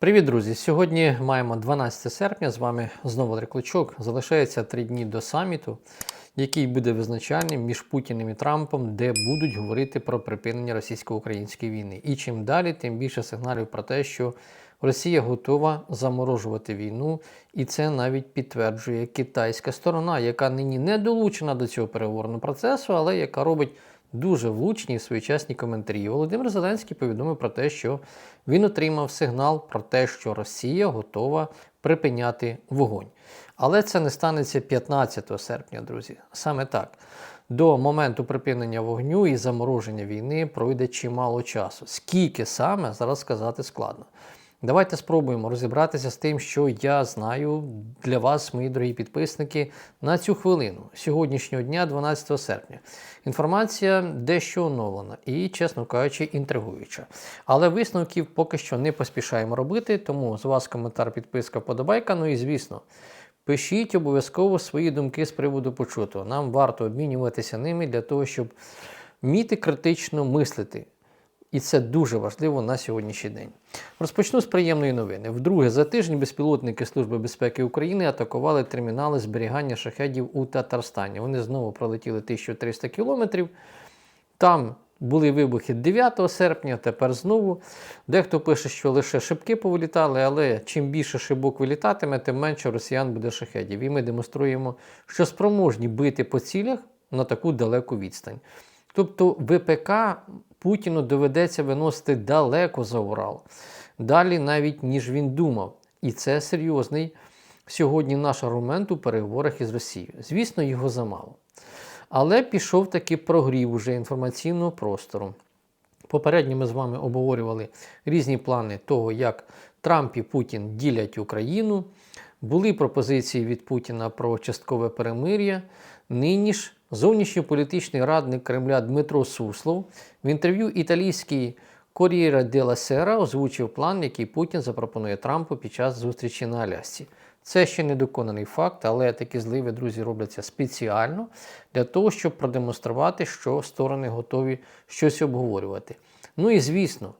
Привіт, друзі! Сьогодні маємо 12 серпня. З вами знову Олег Клочок. Залишається три дні до саміту, який буде визначальним між Путіним і Трампом, де будуть говорити про припинення російсько-української війни. І чим далі, тим більше сигналів про те, що Росія готова заморожувати війну, і це навіть підтверджує китайська сторона, яка нині не долучена до цього переговорного процесу, але яка робить дуже влучні і своєчасні коментарі. Володимир Зеленський повідомив про те, що він отримав сигнал про те, що Росія готова припиняти вогонь. Але це не станеться 15 серпня, друзі. Саме так. До моменту припинення вогню і замороження війни пройде чимало часу. Скільки саме зараз сказати складно. Давайте спробуємо розібратися з тим, що я знаю для вас, мої дорогі підписники, на цю хвилину сьогоднішнього дня, 12 серпня. Інформація дещо оновлена і, чесно кажучи, інтригуюча. Але висновків поки що не поспішаємо робити, тому з вас коментар, підписка, подобайка. Ну і звісно. Пишіть обов'язково свої думки з приводу почутого. Нам варто обмінюватися ними для того, щоб вміти критично мислити. І це дуже важливо на сьогоднішній день. Розпочну з приємної новини. Вдруге за тиждень безпілотники Служби безпеки України атакували термінали зберігання шахедів у Татарстані. Вони знову пролетіли 1300 кілометрів. Там були вибухи 9 серпня, тепер знову. Дехто пише, що лише шибки повилітали, але чим більше шибок вилітатиме, тим менше росіян буде шахедів. І ми демонструємо, що спроможні бити по цілях на таку далеку відстань. Тобто ВПК Путіну доведеться виносити далеко за Урал, далі навіть ніж він думав. І це серйозний сьогодні наш аргумент у переговорах із Росією. Звісно, його замало. Але пішов таки прогрів уже інформаційного простору. Попередньо ми з вами обговорювали різні плани того, як Трамп і Путін ділять Україну. Були пропозиції від Путіна про часткове перемир'я. Нині ж зовнішньополітичний радник Кремля Дмитро Суслов в інтерв'ю італійській Корієра Дела Сера озвучив план, який Путін запропонує Трампу під час зустрічі на Алясці. Це ще не доконаний факт, але такі зливи, друзі, робляться спеціально для того, щоб продемонструвати, що сторони готові щось обговорювати. Ну і звісно,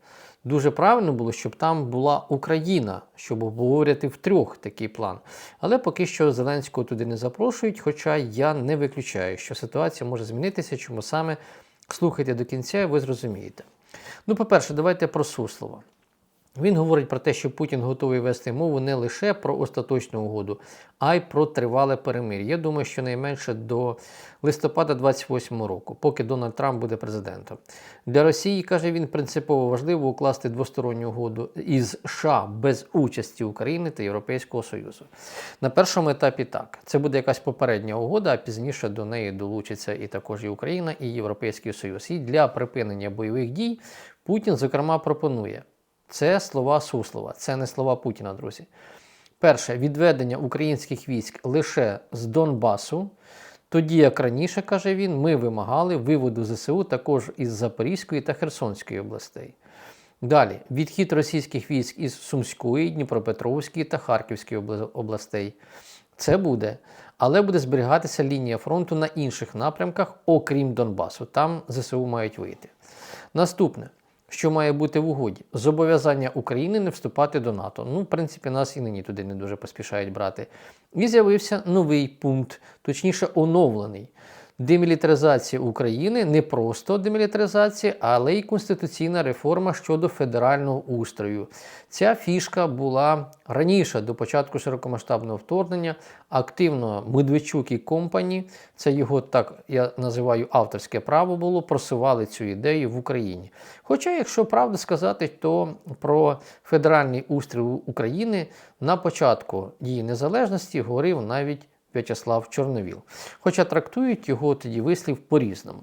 дуже правильно було, щоб там була Україна, щоб обговорювати втрьох такий план. Але поки що Зеленського туди не запрошують, хоча я не виключаю, що ситуація може змінитися, чому саме слухайте до кінця, і ви зрозумієте. Ну, по-перше, давайте про Суслова. Він говорить про те, що Путін готовий вести мову не лише про остаточну угоду, а й про тривале перемир'я. Я думаю, що найменше до листопада 28 року, поки Дональд Трамп буде президентом. Для Росії, каже він, принципово важливо укласти двосторонню угоду із США без участі України та Європейського Союзу. На першому етапі так. Це буде якась попередня угода, а пізніше до неї долучиться і також і Україна, і Європейський Союз. І для припинення бойових дій Путін, зокрема, пропонує. Це слова Суслова, це не слова Путіна, друзі. Перше, відведення українських військ лише з Донбасу. Тоді, як раніше, каже він, ми вимагали виводу ЗСУ також із Запорізької та Херсонської областей. Далі, відхід російських військ із Сумської, Дніпропетровської та Харківської областей. Це буде, але буде зберігатися лінія фронту на інших напрямках, окрім Донбасу. Там ЗСУ мають вийти. Наступне що має бути в угоді? Зобов'язання України не вступати до НАТО. Ну, в принципі, нас і нині туди не дуже поспішають брати. І з'явився новий пункт, точніше, оновлений демілітаризація України не просто демілітаризація, але й конституційна реформа щодо федерального устрою. Ця фішка була раніше до початку широкомасштабного вторгнення. Активно Медведчук і компані, це його так я називаю авторське право було, просували цю ідею в Україні. Хоча, якщо правду сказати, то про федеральний устрій України на початку її незалежності говорив навіть В'ячеслав Чорновіл. Хоча трактують його тоді вислів по-різному.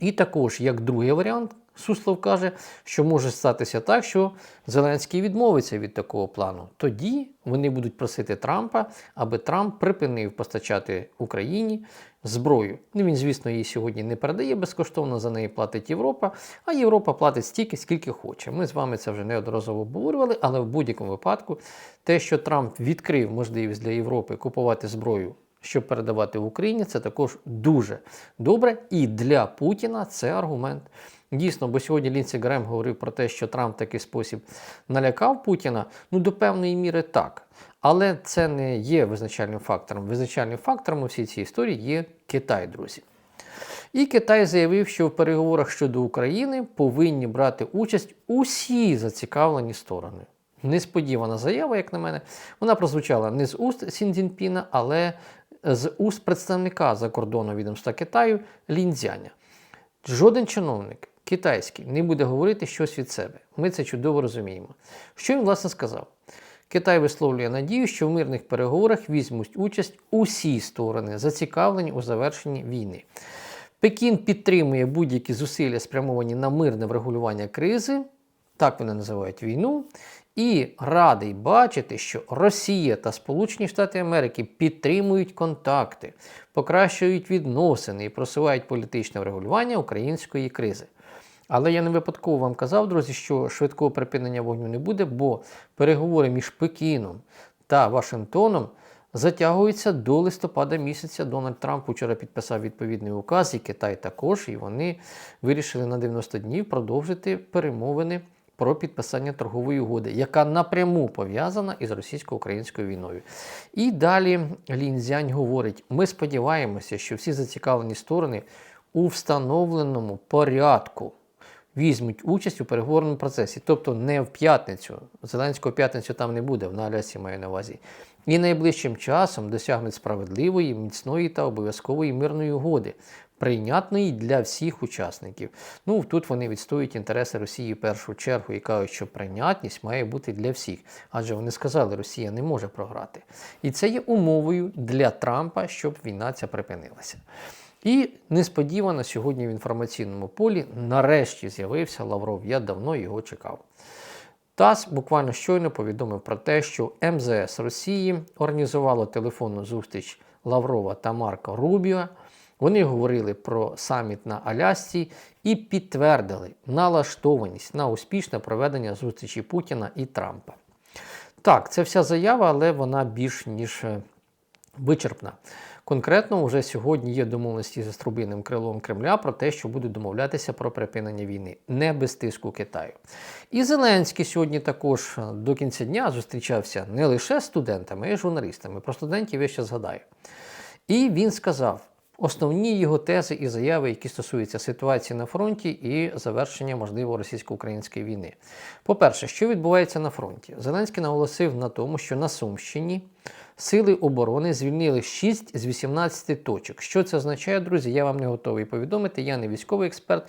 І також, як другий варіант, Суслов каже, що може статися так, що Зеленський відмовиться від такого плану. Тоді вони будуть просити Трампа, аби Трамп припинив постачати Україні зброю. Ну, Він, звісно, її сьогодні не передає безкоштовно, за неї платить Європа, а Європа платить стільки, скільки хоче. Ми з вами це вже неодноразово обговорювали, але в будь-якому випадку те, що Трамп відкрив можливість для Європи купувати зброю. Щоб передавати в Україні, це також дуже добре. І для Путіна це аргумент. Дійсно, бо сьогодні Лінсі Грем говорив про те, що Трамп в такий спосіб налякав Путіна. Ну, до певної міри так. Але це не є визначальним фактором. Визначальним фактором у всій цій історії є Китай, друзі. І Китай заявив, що в переговорах щодо України повинні брати участь усі зацікавлені сторони. Несподівана заява, як на мене, вона прозвучала не з уст Сіндзінпіна, але з уст представника закордонного відомства Китаю Лінзяня. Жоден чиновник китайський не буде говорити щось від себе. Ми це чудово розуміємо. Що він, власне, сказав? Китай висловлює надію, що в мирних переговорах візьмуть участь усі сторони, зацікавлені у завершенні війни. Пекін підтримує будь-які зусилля, спрямовані на мирне врегулювання кризи, так вони називають війну, і радий бачити, що Росія та Сполучені Штати Америки підтримують контакти, покращують відносини і просувають політичне врегулювання української кризи. Але я не випадково вам казав, друзі, що швидкого припинення вогню не буде, бо переговори між Пекіном та Вашингтоном затягуються до листопада місяця. Дональд Трамп вчора підписав відповідний указ, і Китай також, і вони вирішили на 90 днів продовжити перемовини про підписання торгової угоди, яка напряму пов'язана із російсько-українською війною. І далі Лінзянь говорить: ми сподіваємося, що всі зацікавлені сторони у встановленому порядку візьмуть участь у переговорному процесі, тобто не в п'ятницю. Зеленського п'ятницю там не буде, на Алясі маю на увазі. І найближчим часом досягнуть справедливої, міцної та обов'язкової мирної угоди, прийнятної для всіх учасників. Ну тут вони відстоюють інтереси Росії в першу чергу і кажуть, що прийнятність має бути для всіх. Адже вони сказали, Росія не може програти. І це є умовою для Трампа, щоб війна ця припинилася. І несподівано сьогодні в інформаційному полі нарешті з'явився Лавров. Я давно його чекав. ТАСС буквально щойно повідомив про те, що МЗС Росії організувало телефонну зустріч Лаврова та Марка Рубіо. Вони говорили про саміт на Алясці і підтвердили налаштованість на успішне проведення зустрічі Путіна і Трампа. Так, це вся заява, але вона більш ніж е, вичерпна. Конкретно, вже сьогодні є домовленості зі струбинним крилом Кремля про те, що будуть домовлятися про припинення війни, не без тиску Китаю. І Зеленський сьогодні також до кінця дня зустрічався не лише з студентами, а й журналістами. Про студентів я ще згадаю. І він сказав. Основні його тези і заяви, які стосуються ситуації на фронті і завершення можливо російсько-української війни. По-перше, що відбувається на фронті? Зеленський наголосив на тому, що на Сумщині Сили оборони звільнили 6 з 18 точок. Що це означає, друзі? Я вам не готовий повідомити. Я не військовий експерт,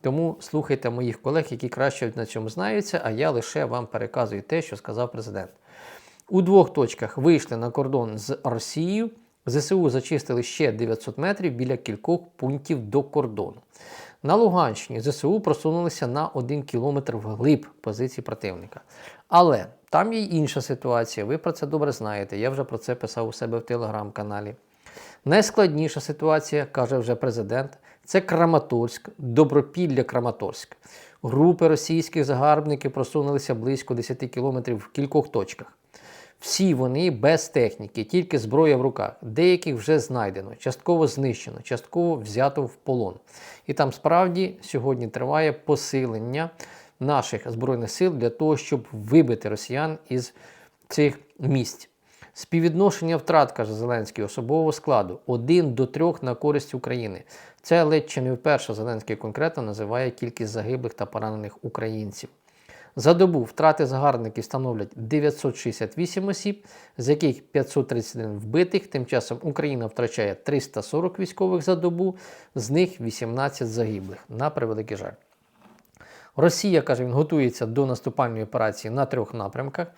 тому слухайте моїх колег, які краще на цьому знаються, а я лише вам переказую те, що сказав президент. У двох точках вийшли на кордон з Росією. ЗСУ зачистили ще 900 метрів біля кількох пунктів до кордону. На Луганщині ЗСУ просунулися на 1 кілометр вглиб позиції противника. Але там є інша ситуація, ви про це добре знаєте. Я вже про це писав у себе в телеграм-каналі. Найскладніша ситуація, каже вже президент, це Краматорськ, добропілля Краматорськ. Групи російських загарбників просунулися близько 10 кілометрів в кількох точках. Всі вони без техніки, тільки зброя в руках. Деяких вже знайдено, частково знищено, частково взято в полон. І там справді сьогодні триває посилення наших збройних сил для того, щоб вибити росіян із цих місць. Співвідношення втрат, каже Зеленський, особового складу 1 до 3 на користь України. Це ледь чи не вперше Зеленський конкретно називає кількість загиблих та поранених українців. За добу втрати загарбників становлять 968 осіб, з яких 531 вбитих. Тим часом Україна втрачає 340 військових за добу, з них 18 загиблих. На превеликий жаль. Росія, каже, він готується до наступальної операції на трьох напрямках: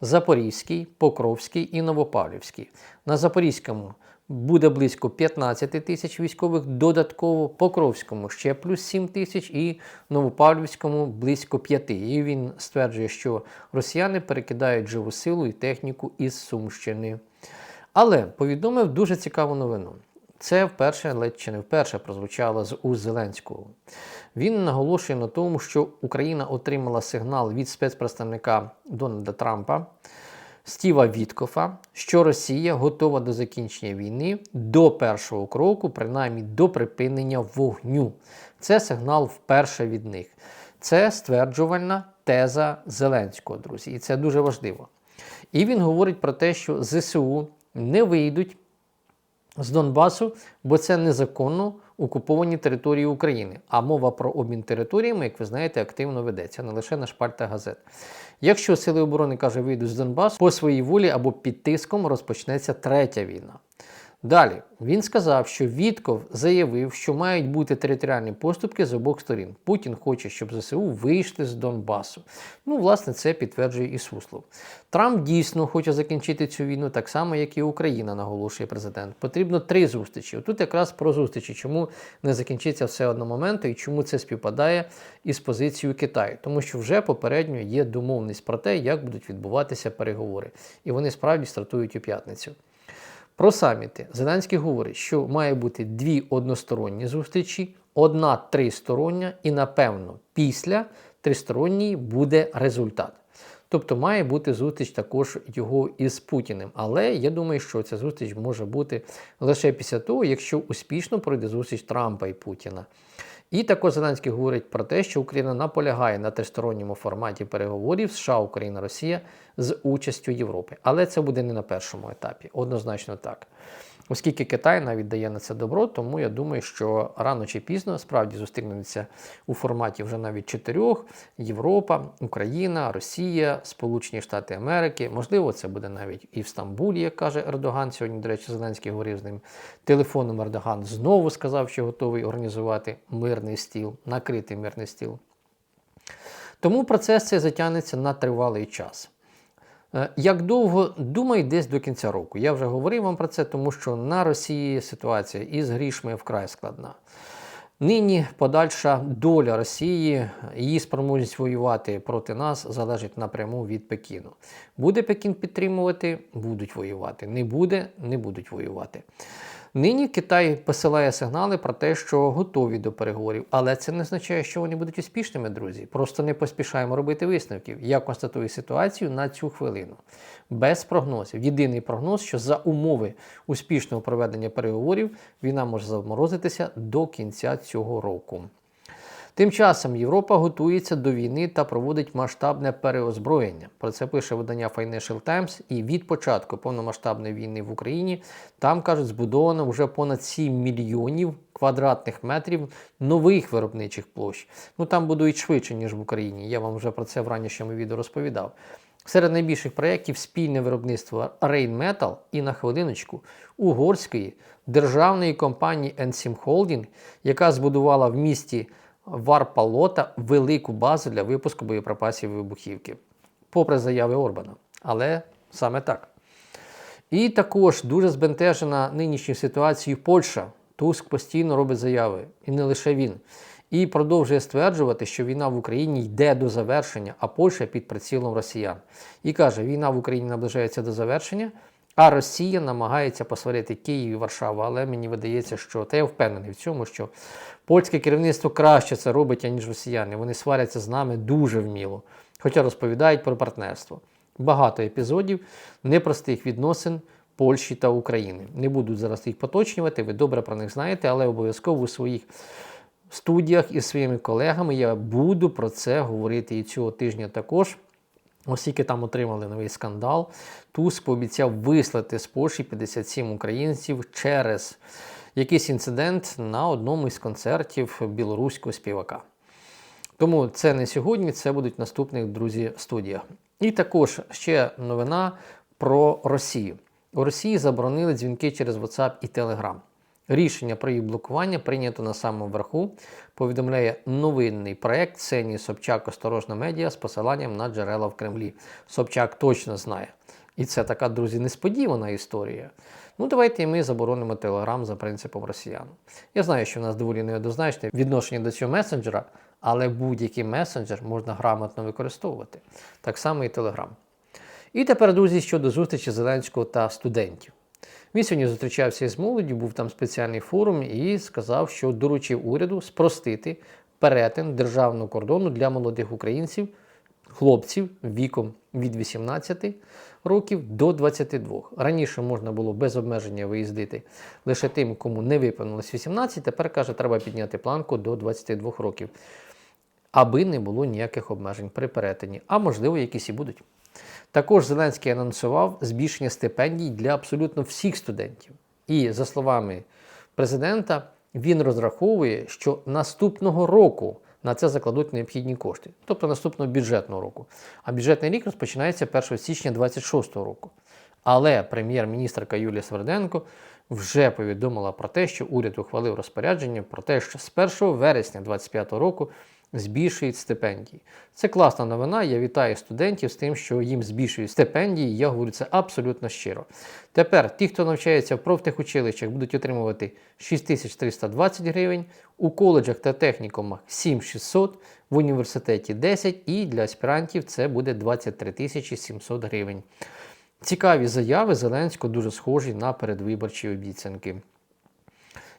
Запорізький, Покровський і Новопавлівський. На Запорізькому буде близько 15 тисяч військових, додатково Покровському ще плюс 7 тисяч і Новопавлівському близько 5. І він стверджує, що росіяни перекидають живу силу і техніку із Сумщини. Але повідомив дуже цікаву новину. Це вперше, ледь чи не вперше прозвучало з уст Зеленського. Він наголошує на тому, що Україна отримала сигнал від спецпредставника Дональда Трампа Стіва Віткофа, що Росія готова до закінчення війни до першого кроку, принаймні до припинення вогню. Це сигнал вперше від них. Це стверджувальна теза Зеленського, друзі, і це дуже важливо. І він говорить про те, що ЗСУ не вийдуть з Донбасу, бо це незаконно окуповані території України. А мова про обмін територіями, як ви знаєте, активно ведеться, не лише на шпальтах газет. Якщо сили оборони каже, вийдуть з Донбасу, по своїй волі або під тиском розпочнеться третя війна. Далі він сказав, що Вітков заявив, що мають бути територіальні поступки з обох сторін. Путін хоче, щоб ЗСУ вийшли з Донбасу. Ну, власне, це підтверджує і Суслов. Трамп дійсно хоче закінчити цю війну так само, як і Україна, наголошує президент. Потрібно три зустрічі. Тут якраз про зустрічі, чому не закінчиться все одномоментно і чому це співпадає із позицією Китаю, тому що вже попередньо є домовленість про те, як будуть відбуватися переговори, і вони справді стартують у п'ятницю. Про саміти Зеленський говорить, що має бути дві односторонні зустрічі, одна тристороння, і напевно після тристоронньої буде результат. Тобто має бути зустріч також його із Путіним. Але я думаю, що ця зустріч може бути лише після того, якщо успішно пройде зустріч Трампа і Путіна. І також Зеленський говорить про те, що Україна наполягає на тристоронньому форматі переговорів США, Україна, Росія з участю Європи. Але це буде не на першому етапі, однозначно так. Оскільки Китай навіть дає на це добро, тому я думаю, що рано чи пізно справді зустрінеться у форматі вже навіть чотирьох: Європа, Україна, Росія, Сполучені Штати Америки. Можливо, це буде навіть і в Стамбулі, як каже Ердоган. Сьогодні, до речі, Зеленський говорив з ним телефоном. Ердоган знову сказав, що готовий організувати мирний стіл, накритий мирний стіл. Тому процес цей затягнеться на тривалий час. Е, Як довго думай десь до кінця року. Я вже говорив вам про це, тому що на Росії ситуація із грішми вкрай складна. Нині подальша доля Росії, її спроможність воювати проти нас залежить напряму від Пекіну. Буде Пекін підтримувати, будуть воювати. Не буде, не будуть воювати. Нині Китай посилає сигнали про те, що готові до переговорів, але це не означає, що вони будуть успішними, друзі. Просто не поспішаємо робити висновків. Я констатую ситуацію на цю хвилину. Без прогнозів. Єдиний прогноз, що за умови успішного проведення переговорів війна може заморозитися до кінця цього року. Тим часом Європа готується до війни та проводить масштабне переозброєння. Про це пише видання Financial Times. І від початку повномасштабної війни в Україні там кажуть, збудовано вже понад 7 мільйонів квадратних метрів нових виробничих площ. Ну там будують швидше ніж в Україні. Я вам вже про це в ранішньому відео розповідав. Серед найбільших проєктів спільне виробництво Rheinmetall і на хвилиночку угорської державної компанії Ensim Holding, яка збудувала в місті Варпалота велику базу для випуску боєприпасів і вибухівки, попри заяви Орбана. Але саме так. І також дуже збентежена нинішньою ситуацією Польща. Туск постійно робить заяви, і не лише він. І продовжує стверджувати, що війна в Україні йде до завершення, а Польща під прицілом росіян. І каже, війна в Україні наближається до завершення, а Росія намагається посварити Київ і Варшаву. Але мені видається, що та я впевнений в цьому, що польське керівництво краще це робить, аніж росіяни. Вони сваряться з нами дуже вміло, хоча розповідають про партнерство. Багато епізодів непростих відносин Польщі та України. Не буду зараз їх поточнювати, ви добре про них знаєте, але обов'язково у своїх студіях із своїми колегами я буду про це говорити і цього тижня також. Оскільки там отримали новий скандал, Туск пообіцяв вислати з Польщі 57 українців через якийсь інцидент на одному із концертів білоруського співака. Тому це не сьогодні, це будуть наступних друзі студіях. І також ще новина про Росію. У Росії заборонили дзвінки через WhatsApp і Telegram. Рішення про їх блокування прийнято на самому верху, повідомляє новинний проект Ксенії Собчак Осторожна медіа з посиланням на джерела в Кремлі. Собчак точно знає. І це така, друзі, несподівана історія. Ну, давайте і ми заборонимо Телеграм за принципом росіян. Я знаю, що в нас доволі неоднозначне відношення до цього месенджера, але будь-який месенджер можна грамотно використовувати. Так само і Телеграм. І тепер, друзі, щодо зустрічі Зеленського та студентів. Він сьогодні зустрічався із молоддю, був там спеціальний форум і сказав, що доручив уряду спростити перетин державного кордону для молодих українців хлопців віком від 18 років до 22. Раніше можна було без обмеження виїздити лише тим, кому не виповнилось 18. Тепер каже, треба підняти планку до 22 років, аби не було ніяких обмежень при перетині. А можливо, якісь і будуть. Також Зеленський анонсував збільшення стипендій для абсолютно всіх студентів. І за словами президента, він розраховує, що наступного року на це закладуть необхідні кошти, тобто наступного бюджетного року. А бюджетний рік розпочинається 1 січня 2026 року. Але прем'єр-міністрка Юлія Сверденко вже повідомила про те, що уряд ухвалив розпорядження про те, що з 1 вересня 2025 року збільшують стипендії. Це класна новина. Я вітаю студентів з тим, що їм збільшують стипендії. Я говорю це абсолютно щиро. Тепер ті, хто навчається в профтехучилищах, будуть отримувати 6320 гривень, у коледжах та технікумах 7600, в університеті 10 і для аспірантів це буде 23 700 гривень. Цікаві заяви Зеленського дуже схожі на передвиборчі обіцянки.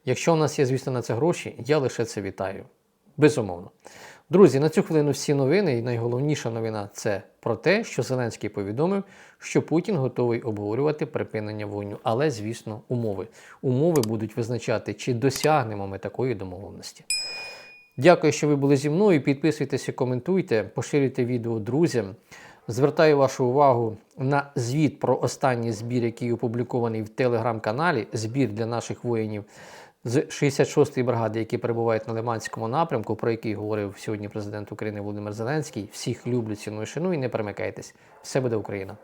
Якщо у нас є, звісно, на це гроші, я лише це вітаю. Безумовно. Друзі, на цю хвилину всі новини, і найголовніша новина це про те, що Зеленський повідомив, що Путін готовий обговорювати припинення війни, але, звісно, умови. Умови будуть визначати, чи досягнемо ми такої домовленості. Дякую, що ви були зі мною. Підписуйтеся, коментуйте, поширюйте відео друзям. Звертаю вашу увагу на звіт про останній збір, який опублікований в телеграм-каналі. Збір для наших воїнів з 66-ї бригади, які перебувають на Лиманському напрямку, про який говорив сьогодні президент України Володимир Зеленський. Всіх люблю, ціную, шану і не перемикайтесь. Все буде Україна!